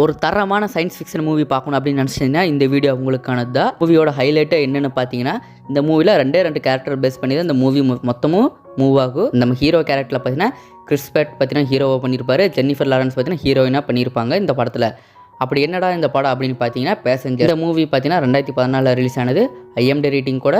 ஒரு தரமான science fiction movie பார்க்கணும் அப்படின்னு நினச்சிங்கன்னா இந்த வீடியோ உங்களுக்கானது? தான் மூவியோட ஹைலைட்டே என்னென்னு பார்த்தீங்கன்னா இந்த மூவியில் ரெண்டே ரெண்டு கேரக்டர் பேஸ் பண்ணி தான் இந்த மூவி மொத்தமும் மூவ் ஆகும். நம்ம ஹீரோ கேரக்டரில் பார்த்தீங்கன்னா கிறிஸ்பேட் பார்த்தீங்கன்னா ஹீரோவாக பண்ணியிருப்பாரு. ஜென்னிஃபர் லாரன்ஸ் பார்த்தீங்கன்னா ஹீரோயினாக பண்ணியிருப்பாங்க இந்த படத்தில். அப்படி என்னடா இந்த படம் அப்படின்னு பார்த்தீங்கன்னா பேசஞ்சர் இந்த மூவி பார்த்தீங்கன்னா ரெண்டாயிரத்தி பதினாலில் ரிலீஸ் ஆனது. ஐஎம்டி ரேட்டிங் கூட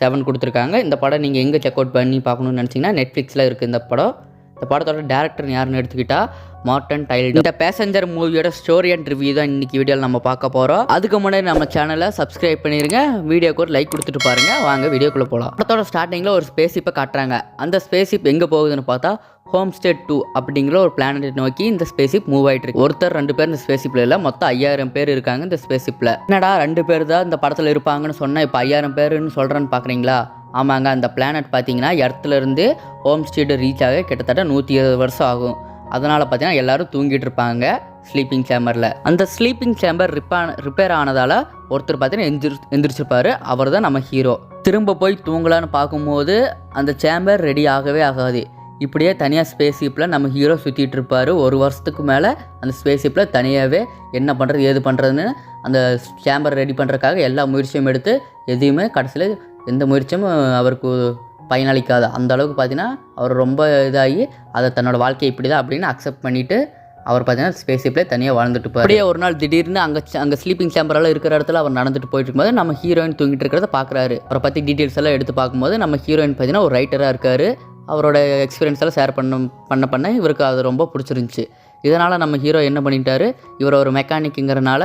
செவன் கொடுத்துருக்காங்க. இந்த படம் நீங்கள் எங்கே செக் அவுட் பண்ணி பார்க்கணும்னு நினச்சிங்கன்னா நெட்ஃப்ளிக்ஸில் இருக்குது இந்த படம். இந்த படத்தோட டேரக்டர் யாருன்னு எடுத்துக்கிட்டா மார்டன் டைல்டு. இந்த பேசஞ்சர் மூவியோட ஸ்டோரி அண்ட் ரிவ்யூ தான் இன்னைக்கு வீடியோவில் நம்ம பார்க்க போகிறோம் அதுக்கு முன்னாடி நம்ம சேனலை சப்ஸ்கிரைப் பண்ணிடுங்க வீடியோக்கு ஒரு லைக் கொடுத்துட்டு பாருங்க. வாங்க வீடியோக்குள்ளே போகலாம் படத்தோட ஸ்டார்டிங்கில் ஒரு ஸ்பேஸிப்பை காட்டுறாங்க. அந்த ஸ்பேஸிப் எங்கே போகுதுன்னு பார்த்தா ஹோம் ஸ்டேட் டூ அப்படிங்கிற ஒரு பிளானட் நோக்கி இந்த ஸ்பேஸ் மூவ் ஆகிட்டு இருக்கு ஒருத்தர் ரெண்டு பேர் இந்த ஸ்பேஸ் இல்லை. மொத்தம் ஐயாயிரம் பேர் இருக்காங்க இந்த ஸ்பேஸ் என்னடா ரெண்டு பேர் தான் இந்த படத்தில் இருப்பாங்கன்னு சொன்னால் இப்போ ஐயாயிரம் பேருன்னு சொல்கிறேன்னு பார்க்குறீங்களா ஆமாங்க அந்த பிளானட் பார்த்தீங்கன்னா எர்த்துலேருந்து ஹோம் ஸ்டேட் ரீச் ஆக கிட்டத்தட்ட நூற்றி இருபது வருஷம் ஆகும். அதனால் பார்த்தீங்கன்னா எல்லாரும் தூங்கிட்டு இருப்பாங்க ஸ்லீப்பிங் சேம்பரில் அந்த ஸ்லீப்பிங் சேம்பர் ரிப்பான ரிப்பேர் ஆனதால் ஒருத்தர் பார்த்தீங்கன்னா எந்திரி எந்திரிச்சிருப்பார். அவர் தான் நம்ம ஹீரோ திரும்ப போய் தூங்கலான்னு பார்க்கும்போது அந்த சேம்பர் ரெடி ஆகவே ஆகாது. இப்படியே தனியாக ஸ்பேஸ் ஷிப்பில் நம்ம ஹீரோ சுற்றிட்டு இருப்பார். ஒரு வருஷத்துக்கு மேலே அந்த ஸ்பேஸ் ஷிப்பில் தனியாகவே என்ன பண்ணுறது ஏது பண்ணுறதுன்னு அந்த சேம்பர் ரெடி பண்ணுறதுக்காக எல்லா முயற்சியும் எடுத்து எதையுமே கடைசியில் எந்த முயற்சியும் அவருக்கு பயனளிக்காது. அந்த அளவுக்கு பார்த்தீங்கன்னா அவர் ரொம்ப இதாகி அதை தன்னோட வாழ்க்கை இப்படி தான் அப்படின்னு அக்செப்ட் பண்ணிவிட்டு அவர் பார்த்தீங்கன்னா ஸ்பேஸ் தனியாக வாழ்ந்துட்டு போய் அப்படியே ஒரு நாள் திடீர்னு அங்கே அங்கே ஸ்லீப்பிங் சேம்பரெல்லாம் இருக்கிற இடத்துல அவர் நடந்துட்டு போயிட்டு இருக்கும்போது நம்ம ஹீரோயின் தூங்கிட்டு இருக்கிறத பார்க்குறாரு அவரை பற்றி டீட்டெயில்ஸ் எல்லாம் எடுத்து பார்க்கும்போது நம்ம ஹீரோயின் பார்த்தீங்கன்னா ஒரு ரைட்டராக இருக்கார். அவரோட எக்ஸ்பீரியன்ஸ் எல்லாம் ஷேர் பண்ண பண்ண பண்ண இவருக்கு அது ரொம்ப பிடிச்சிருந்துச்சி. இதனால் நம்ம ஹீரோ என்ன பண்ணிட்டாரு? இவர் ஒரு மெக்கானிக்குங்கிறனால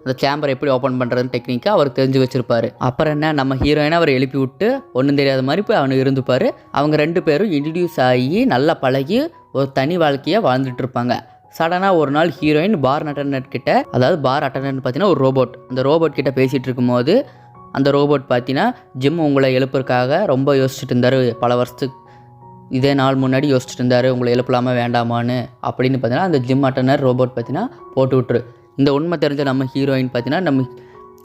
அந்த சேம்பர் எப்படி ஓப்பன் பண்ணுறதுன்னு டெக்னிக்காக அவர் தெரிஞ்சு வச்சிருப்பாரு. அப்புறம் என்ன நம்ம ஹீரோயினை அவர் எழுப்பி விட்டு ஒன்றும் தெரியாத மாதிரி போய் அவனு இருந்துப்பார். அவங்க ரெண்டு பேரும் இன்ட்ரடியூஸ் ஆகி நல்லா பழகி ஒரு தனி வாழ்க்கையை வாழ்ந்துட்டு இருப்பாங்க. சடனாக ஒரு நாள் ஹீரோயின் பார் அட்டண்டன்ட் கிட்ட அதாவது பார் அட்டண்டன்ட் பார்த்தீங்கன்னா ஒரு ரோபோட் அந்த ரோபோட் கிட்ட பேசிகிட்டு இருக்கும்போது அந்த ரோபோட் பார்த்தீங்கன்னா ஜிம் உங்களை எழுப்புறதுக்காக ரொம்ப யோசிச்சுட்டு இருந்தார். பல வருஷத்துக்கு இதே நாள் முன்னாடி யோசிச்சுட்டு இருந்தார் உங்களை எழுப்பலாமா வேண்டாமான்னு. அப்படின்னு பார்த்தீங்கன்னா அந்த ஜிம் அட்டனர் ரோபோட் பார்த்தீங்கன்னா போட்டு விட்ரு இந்த உண்மை தெரிஞ்ச நம்ம ஹீரோயின் பார்த்தீங்கன்னா நம்ம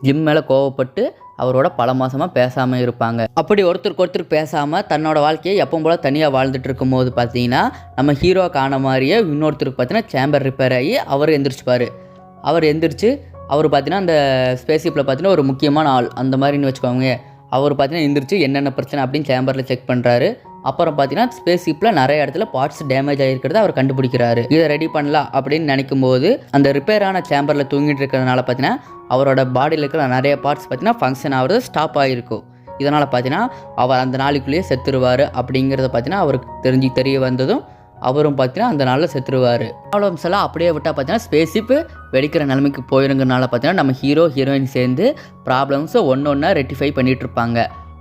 ஜிம் மேலே கோவப்பட்டு அவரோட பல மாதமாக பேசாமல் இருப்பாங்க. அப்படி ஒருத்தருக்கு ஒருத்தர் பேசாமல் தன்னோட வாழ்க்கையை எப்பவும் போல் தனியாக வாழ்ந்துட்டு இருக்கும்போது பார்த்தீங்கன்னா நம்ம ஹீரோ காண மாதிரியே இன்னொருத்தருக்கு பார்த்தீங்கன்னா சேம்பர் ரிப்பேர் ஆகி அவர் எந்திரிச்சுப்பார். அவர் எந்திரிச்சு அவர் பார்த்தீங்கன்னா அந்த ஸ்பேஸிப்பில் பார்த்தீங்கன்னா ஒரு முக்கியமான ஆள். அந்த மாதிரின்னு வச்சுக்கோங்க. அவர் பார்த்தீங்கன்னா எந்திரிச்சு என்னென்ன பிரச்சனை அப்படின்னு சேம்பரில் செக் பண்ணுறாரு அப்புறம் பார்த்தீங்கன்னா ஸ்பேஸ் ஷிப்பில் நிறைய இடத்துல பார்ட்ஸ் டேமேஜ் ஆகிருக்கிறத அவர் கண்டுபிடிக்கிறாரு. இதை ரெடி பண்ணலாம் அப்படின்னு நினைக்கும் போது அந்த ரிப்பேரான சேம்பரில் தூங்கிட்டு இருக்கிறதுனால பார்த்தீங்கன்னா அவரோட பாடியில் இருக்கிற நிறைய பார்ட்ஸ் பார்த்தீங்கன்னா ஃபங்க்ஷன் ஆகிறது ஸ்டாப் ஆகிருக்கும் இதனால் பார்த்தீங்கன்னா அவர் அந்த நாளைக்குள்ளேயே செத்துருவார் அப்படிங்கிறத பார்த்தீங்கன்னா அவருக்கு தெரிஞ்சு தெரிய வந்ததும் அவரும் பார்த்தீங்கன்னா அந்த நாளில் செத்துருவார். ப்ராப்ளம்ஸ் எல்லாம் அப்படியே விட்டால் பார்த்தீங்கன்னா ஸ்பேஸிப்பு வெடிக்கிற நிலைமைக்கு போயிருங்கிறனால பார்த்தீங்கன்னா நம்ம ஹீரோ ஹீரோயின் சேர்ந்து ப்ராப்ளம்ஸை ஒன்று ஒன்றா ரெட்டிஃபை பண்ணிகிட்ருப்பாங்க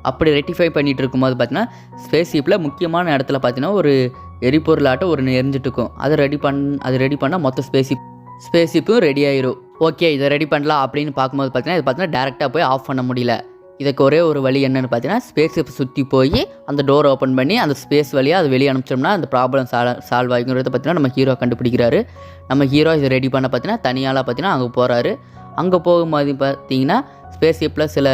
அப்படி ரெட்டிஃபை பண்ணிகிட்டு இருக்கும்போது பார்த்தீங்கன்னா ஸ்பேஸ்ஷிப்பில் முக்கியமான இடத்துல பார்த்தீங்கன்னா ஒரு எரிபொருளாட்டம் ஒரு நெறிஞ்சிட்ருக்கும் இருக்கும் அதை ரெடி பண் அது ரெடி பண்ணால் மொத்த ஸ்பேஸ்ஷிப் ஸ்பேஸ்ஷிப்பும் ரெடி ஆயிரும். ஓகே இதை ரெடி பண்ணலாம் அப்படின்னு பார்க்கும்போது பார்த்தீங்கன்னா இது பார்த்தீங்கன்னா டேரெக்டாக போய் ஆஃப் பண்ண முடியல. இதுக்கு ஒரே ஒரு வழி என்னென்னு பார்த்தீங்கன்னா ஸ்பேஸ் ஷிப் சுற்றி போய் அந்த டோர் ஓப்பன் பண்ணி அந்த ஸ்பேஸ் வழியாக அது வெளியே அனுப்பிச்சோம்னா அந்த ப்ராப்ளம் சால் சால்வ் ஆகிங்கிறத பார்த்தீங்கன்னா நம்ம ஹீரோ கண்டுபிடிக்கிறாரு. நம்ம ஹீரோ இதை ரெடி பண்ண பார்த்தீங்கன்னா தனியாலாக பார்த்தீங்கன்னா அங்கே போகிறாரு அங்கே போகும்போது பார்த்தீங்கன்னா ஸ்பேஸ் ஷிப்பில் சில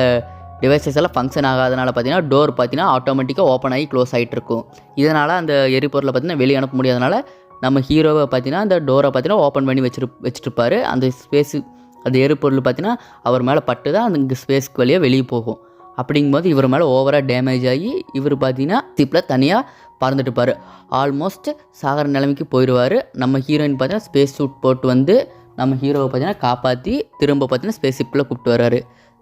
டிவைசஸ் எல்லாம் ஃபங்க்ஷன் ஆகாதனால பார்த்தீங்கன்னா டோர் பார்த்தீங்கன்னா ஆட்டோமேட்டிக்காக ஓப்பன் ஆகி க்ளோஸ் ஆகிட்டு இருக்கும் இதனால் அந்த எரிபொருளை பார்த்தீங்கன்னா வெளியே அனுப்ப முடியாதனால நம்ம ஹீரோவை பார்த்தீங்கன்னா அந்த டோரை பார்த்தீங்கன்னா ஓப்பன் பண்ணி வச்சிரு வச்சுருப்பாரு. அந்த ஸ்பேஸு அந்த எரிபொருள் பார்த்தீங்கன்னா அவர் மேலே பட்டு தான் அந்த ஸ்பேஸ்க்கு வழியாக வெளியே போகும். அப்படிங்கும்போது இவர் மேலே ஓவராக டேமேஜ் ஆகி இவர் பார்த்தீங்கன்னா திப்பில் தனியாக பறந்துட்டுப்பார். ஆல்மோஸ்ட் சாகர நிலைமைக்கு போயிடுவார். நம்ம ஹீரோயின் பார்த்தீங்கன்னா ஸ்பேஸ் சூட் போட்டு வந்து நம்ம ஹீரோவை பார்த்தீங்கன்னா காப்பாற்றி திரும்ப பார்த்தீங்கன்னா ஸ்பேஸ் ஷிப்பில் கூப்பிட்டு வர்றாரு.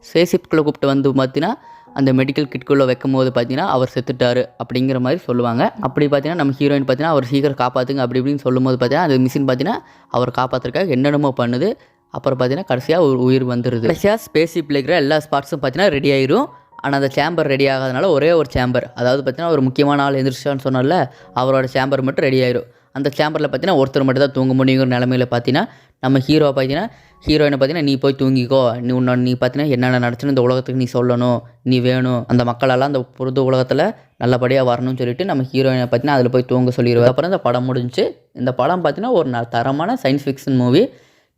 ஸ்பேஸ் கூப்பிட்டு வந்து பார்த்தீங்கன்னா அந்த மெடிக்கல் கிட்குள்ளே வைக்கும் போது பார்த்தீங்கன்னா அவர் செத்துட்டாரு அப்படிங்கிற மாதிரி சொல்லுவாங்க. அப்படி பார்த்தீங்கன்னா நம்ம ஹீரோயின் பார்த்தீங்கன்னா அவர் சீக்கிரம் காப்பாற்றுங்க அப்படி இப்படின்னு சொல்லும்போது பார்த்தீங்கன்னா அந்த மிஷின் பார்த்தீங்கன்னா அவர் காப்பாற்றுறதுக்காக என்னென்னமோ பண்ணுது. அப்புறம் பார்த்தீங்கன்னா கடைசியாக ஒரு உயிர் வந்துடுது கடைசியாக ஸ்பேஸ்ஷிப்பில் இருக்கிற எல்லா ஸ்பாட்ஸும் பார்த்தீங்கன்னா ரெடி ஆயிரும். ஆனால் அந்த சேம்பர் ரெடி ஆகாதனால ஒரே ஒரு சேம்பர் அதாவது பார்த்தீங்கன்னா ஒரு முக்கியமான ஆள் எந்திரிச்சான்னு சொன்னால அவரோட சேம்பர் மட்டும் ரெடி ஆயிரும். அந்த சேம்பரில் பார்த்தீங்கன்னா ஒருத்தர் மட்டும் தான் தூங்க முடியுங்கிற நிலமையில பார்த்தீங்கன்னா நம்ம ஹீரோ பார்த்தீங்கன்னா ஹீரோயினை பார்த்தீங்கன்னா நீ போய் தூங்கிக்கோ. நீ உன்னோட நீ பார்த்தீங்கன்னா என்னென்ன நடச்சுன்னு இந்த உலகத்துக்கு நீ சொல்லணும். நீ வேணும். அந்த மக்களெல்லாம் அந்த புது உலகத்தில் நல்லபடியாக வரணும்னு சொல்லிட்டு நம்ம ஹீரோயினை பார்த்தீங்கன்னா அதில் போய் தூங்க சொல்லிடுவோம் அப்புறம் இந்த படம் முடிஞ்சு இந்த படம் பார்த்தீங்கன்னா ஒரு ந- தரமான சயின்ஸ் ஃபிக்ஷன் மூவி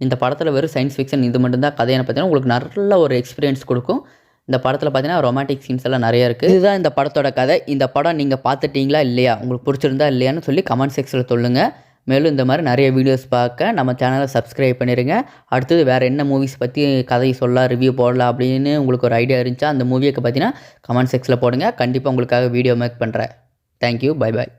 இந்த படத்தில் வெறும் சயின்ஸ் ஃபிக்ஷன் இது மட்டும்தான் கதையை பார்த்தீங்கன்னா உங்களுக்கு நல்ல ஒரு எக்ஸ்பீரியன்ஸ் கொடுக்கும். இந்த படத்தில் பார்த்தீங்கன்னா ரொமான்டிக் சீன்ஸ் எல்லாம் நிறைய இருக்குது இதுதான் இந்த படத்தோட கதை. இந்த படம் நீங்கள் பார்த்துட்டீங்களா இல்லையா? உங்களுக்கு பிடிச்சிருந்தா இல்லையான்னு சொல்லி கமெண்ட் செக்ஷனில் சொல்லுங்கள் மேலும் இந்த மாதிரி நிறைய வீடியோஸ் பார்க்க நம்ம சேனலை சப்ஸ்கிரைப் பண்ணிடுங்க அடுத்தது வேறு என்ன மூவிஸ் பற்றி கதை சொல்ல ரிவ்யூ போடலாம் அப்படின்னு உங்களுக்கு ஒரு ஐடியா இருந்துச்சா அந்த மூவியை பார்த்தீங்கன்னா கமெண்ட் செக்ஷனில் போடுங்க. கண்டிப்பாக உங்களுக்காக வீடியோ மேக் பண்ணுறேன் தேங்க்யூ பை பாய்